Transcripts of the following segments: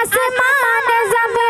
আসমানে যাবে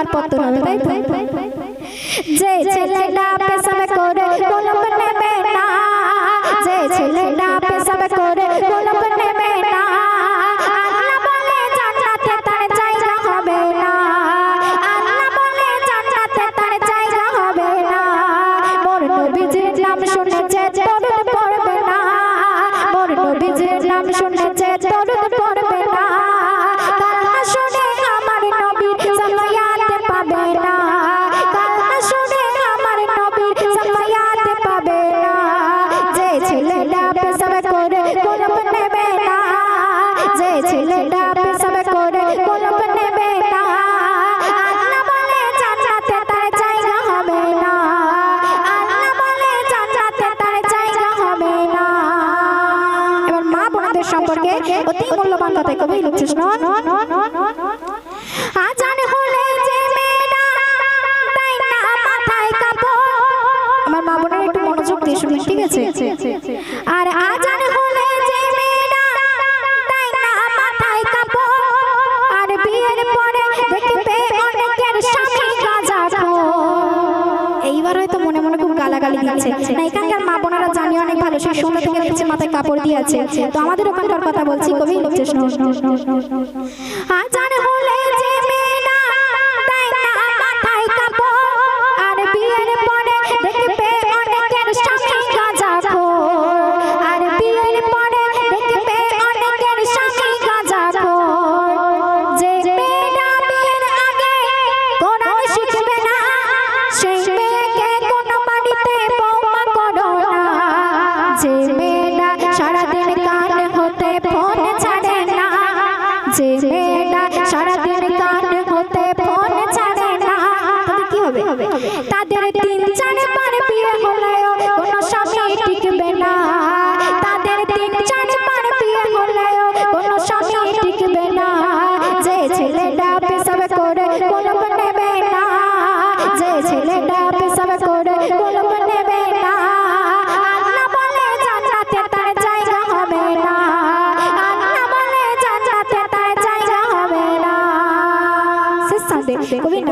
আর সম্পর্কে অতি মূল্যবান কথা কবি আমার মা বোনের একটু মনোযোগ দিয়ে শুনি, ঠিক আছে? আর আজান হলে যে এইবার হয়তো মনে মনে খুব গালাগালি দিচ্ছে। মানুষের শূন্য থেকে দেখেছে মাথায় কাপড় দিয়ে আছে তো আমাদের ওখানকার কথা বলছি কবি আর হলে কবির